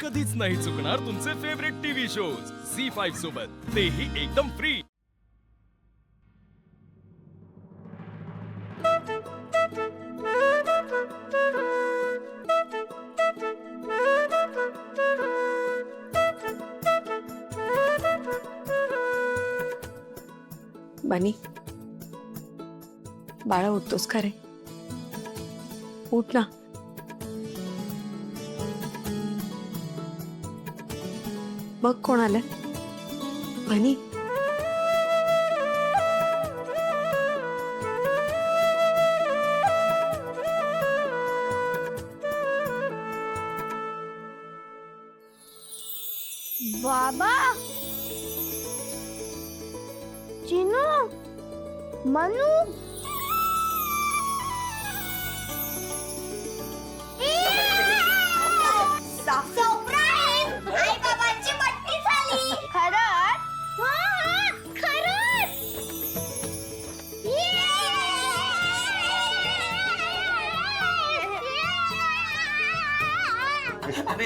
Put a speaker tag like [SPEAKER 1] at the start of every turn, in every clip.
[SPEAKER 1] कधीच नाही चुकणार तुमचे favourite TV shows C five सोबत. तेही एकदम फ्री
[SPEAKER 2] बानी बाळा उठतोस का रे? उठ ना. बघ कोण आलं? बनी?
[SPEAKER 3] बाबा! चिनू! मनू!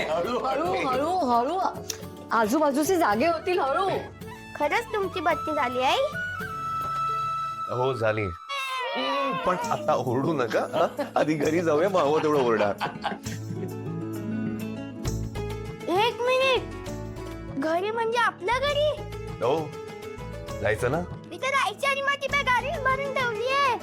[SPEAKER 2] हळू हळू हळू. आजूबाजूचे जागे होतील हळू.
[SPEAKER 3] खरंच तुमची बत्ती झाली आई?
[SPEAKER 4] हो झाली. पण आता ओरडू नका हं? आधी घरी जाऊया मग हवं तेवढं ओरडा.
[SPEAKER 3] एक मिनिट. घरी म्हणजे आपल्या घरी?
[SPEAKER 4] हो. जायचं ना?
[SPEAKER 3] तिथे राहायची आणि मग ती बॅग गाडीत भरून ठेवली आहे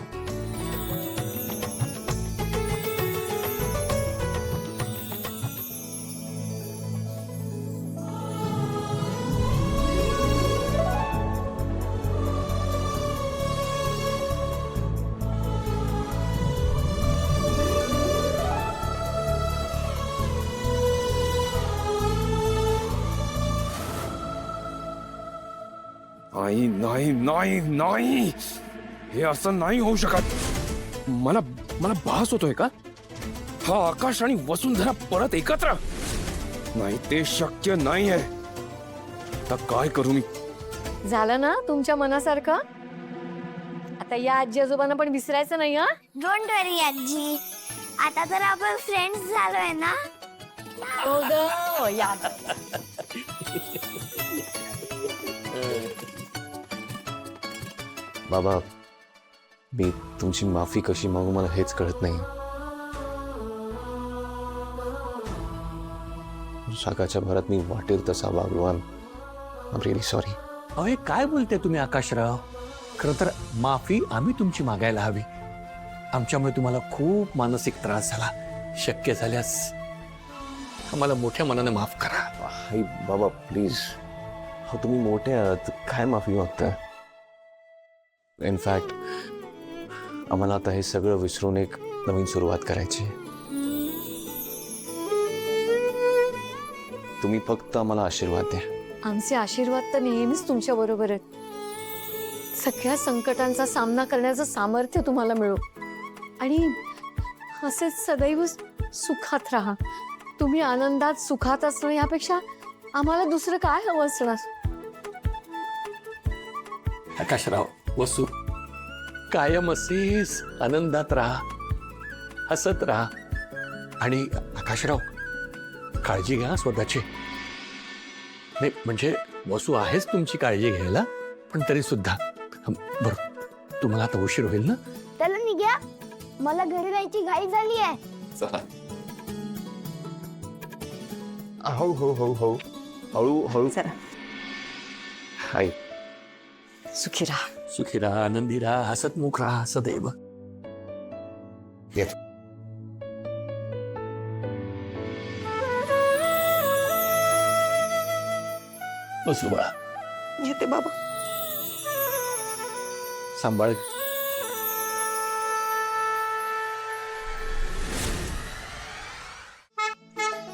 [SPEAKER 5] नाही नाही नाही नाही. हे असं नाही होऊ शकत. मला मला भास होतोय का? हा आकाश आणि वसुंधरा परत एकत्र. नाही ते शक्य नाही आहे आता काय करू मी?
[SPEAKER 2] झालं ना तुमच्या मनासारखं? आता या आजी आजोबांना पण विसरायचं नाही हा?
[SPEAKER 3] डोंट वरी आजी. आता तर आपण फ्रेंड्स झालोय ना?
[SPEAKER 2] हो ग याद
[SPEAKER 4] बाबा मी तुमची माफी कशी मागू मला हेच कळत नाही. शाकाच्या भरात मी वाटेल तसा वागलो आम रिअली सॉरी
[SPEAKER 6] अहो हे काय बोलते तुम्ही आकाशराव? खरं तर माफी आम्ही तुमची मागायला हवी. आमच्यामुळे तुम्हाला खूप मानसिक त्रास झाला. शक्य झाल्यास आम्हाला मोठ्या मनाने माफ करा.
[SPEAKER 4] हाय बाबा प्लीज हो तुम्ही मोठे आहात. काय माफी मागताय? इनफॅक्ट आम्हाला आता हे सगळं विसरून एक नवीन सुरुवात करायची आहे. तुम्ही फक्त आम्हाला आशीर्वाद द्या.
[SPEAKER 2] आमचे आशीर्वाद तर नेहमीच तुमच्या बरोबर आहेत. सगळ्या संकटांचा सामना करण्याचं सामर्थ्य तुम्हाला मिळो. आणि असेच सदैव सुखात राहा. तुम्ही आनंदात सुखात असणं यापेक्षा आम्हाला दुसरं काय हवं असणार?
[SPEAKER 6] आकाशराव वसू. कायम असेच आनंदात राहा. हसत राहा. आणि आकाशराव काळजी घ्या स्वतःची. नाही म्हणजे वसू आहेच तुमची काळजी घ्यायला पण तरी सुद्धा. बरं. तुम्हाला आता उशीर होईल ना?
[SPEAKER 3] त्याला निघ्या. मला घरी जायची घाई झाली आहे.
[SPEAKER 4] हो हो हो हो हळू. हळू
[SPEAKER 2] चला.
[SPEAKER 4] हाय
[SPEAKER 2] सुखी राहा.
[SPEAKER 6] सुखी राहा आनंदी राहा हसतमुख राहा सदैव।
[SPEAKER 4] येत।
[SPEAKER 6] बाळा
[SPEAKER 2] येते बाबा।
[SPEAKER 6] सांभाळ।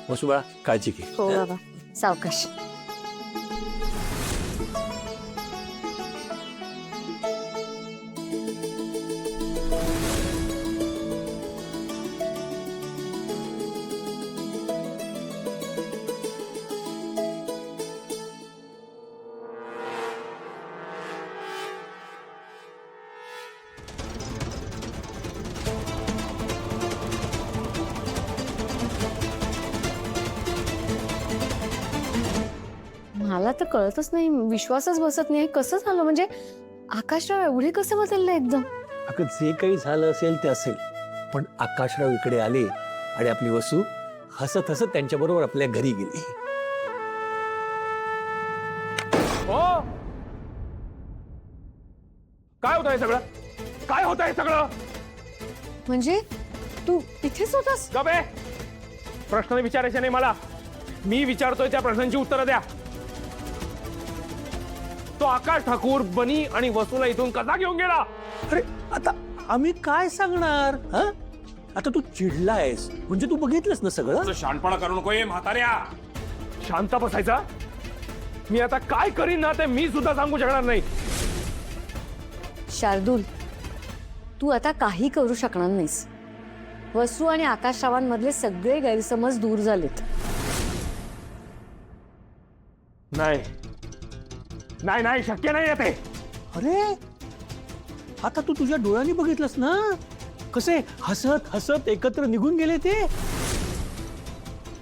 [SPEAKER 6] वसू बाळा काळजी घे.
[SPEAKER 2] हो बाबा. सावकाश. मला तर कळतच नाही विश्वासच बसत नाही. कसं झालं? म्हणजे आकाशराव एवढे कसे बदलले एकदम?
[SPEAKER 6] अगं जे काही झालं असेल ते असेल. पण आकाशराव इकडे आले आणि आपली वसू हसत हसत त्यांच्याबरोबर आपल्या घरी गेली.
[SPEAKER 5] हो? काय होत आहे सगळं? काय होत आहे सगळं?
[SPEAKER 2] म्हणजे तू इथेच होतास?
[SPEAKER 5] गबे! प्रश्न विचारायचे नाही मला. मी विचारतोय त्या प्रश्नांची उत्तरं द्या. तो आकाश ठाकूर बनी आणि वसूला इथून कसा घेऊन गेला?
[SPEAKER 6] अरे आता आम्ही काय सांगणार हा? आता तू चिडलायस म्हणजे तू बघितलंस ना सगळं?
[SPEAKER 5] असं शहाणपणा करू नको म्हाताऱ्या. शांत बसायचा. मी आता काय करीन ना ते मी सुद्धा सांगू शकणार नाही.
[SPEAKER 2] शार्दूल तू आता काही करू शकणार नाहीस. वसू आणि आकाशरावांमधले सगळे गैरसमज दूर झालेत.
[SPEAKER 5] नाही. नाही नाही शक्य नाही आहे ते.
[SPEAKER 6] अरे आता तू तुझ्या डोळ्यांनी बघितलंस ना? कसे हसत हसत एकत्र निघून गेले ते?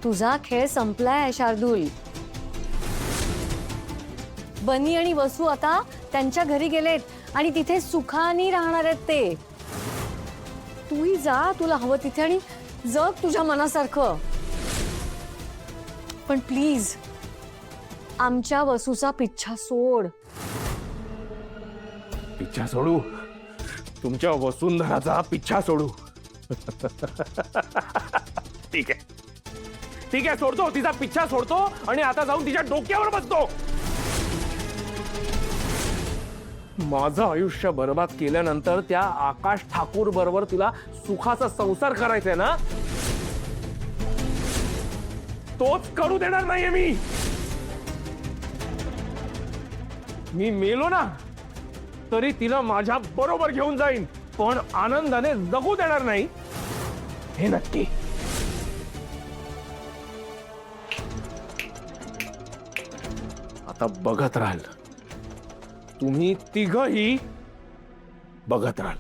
[SPEAKER 2] तुझा खेळ संपलाय शार्दूल. बनी आणि वसू आता त्यांच्या घरी गेलेत आणि तिथे सुखाने राहणार आहेत ते. तूही जा तुला हवं तिथे आणि जग तुझ्या मनासारखं. पण प्लीज आमच्या वसूचा पिच्छा सोड.
[SPEAKER 5] पिच्छा सोडू? तुमच्या वसुंधराचा पिच्छा सोडू. ठीक आहे. ठीक आहे सोडतो. तिचा पिच्छा सोडतो आणि आता जाऊन तिच्या डोक्यावर बसतो. माझं आयुष्य बर्बाद केल्यानंतर त्या आकाश ठाकूर बरोबर तिला सुखाचा संसार करायचा आहे ना? तोच करू देणार नाहीये मी. मी मेलो ना तरी तिला माझ्या बरोबर घेऊन जाईन. पण आनंदाने जगू देणार नाही. हे नक्की. आता बघत राहाल. तुम्ही तिघही बघत राहाल.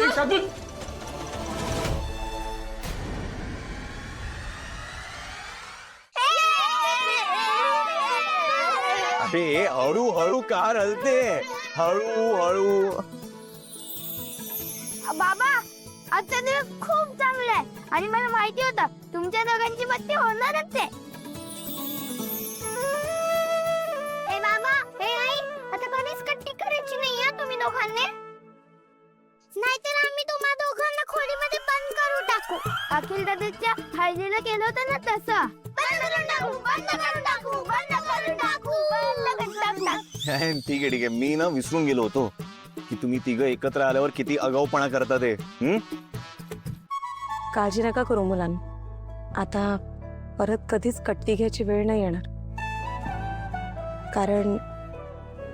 [SPEAKER 5] ए,
[SPEAKER 4] कार हलते. हळू हळू.
[SPEAKER 3] बाबा आता दिवस खूप चांगला आहे. आणि मला माहिती होतं तुमच्या दोघांची बत्ती होणारच आहे. ए बाबा हे आई आता कधीच कट्टी करायची नाही हा तुम्ही दोघांनी? नाहीतर आम्ही तुम्हा दोघांना खोलीमध्ये बंद करू टाकू. अखिल दादाच्या हळदीला केलं होतं ना तसं.
[SPEAKER 4] ठीक आहे ठीक आहे. मी ना विसरून गेलो होतो की तुम्ही तिघं एकत्र आल्यावर किती अगाऊपणा करता ते हं?
[SPEAKER 2] काळजी नका करू मुलांना. आता परत कधीच कट्टी घ्यायची वेळ नाही येणार. कारण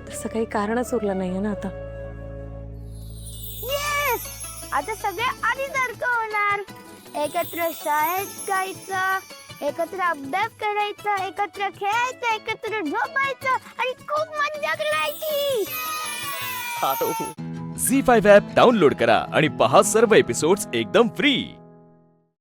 [SPEAKER 2] तसं काही कारणच उरलं नाहीये ना आता.
[SPEAKER 3] येस आता सगळे आधी सारखं होणार. एकत्र शाळेत जायचं. एकत्र अभ्यास करायचा एकत्र खेळायचं एकत्र झोपायचं आणि खूप मजा करायची.
[SPEAKER 1] झी फाईव्ह ॲप डाउनलोड करा आणि पहा सर्व एपिसोड्स एकदम फ्री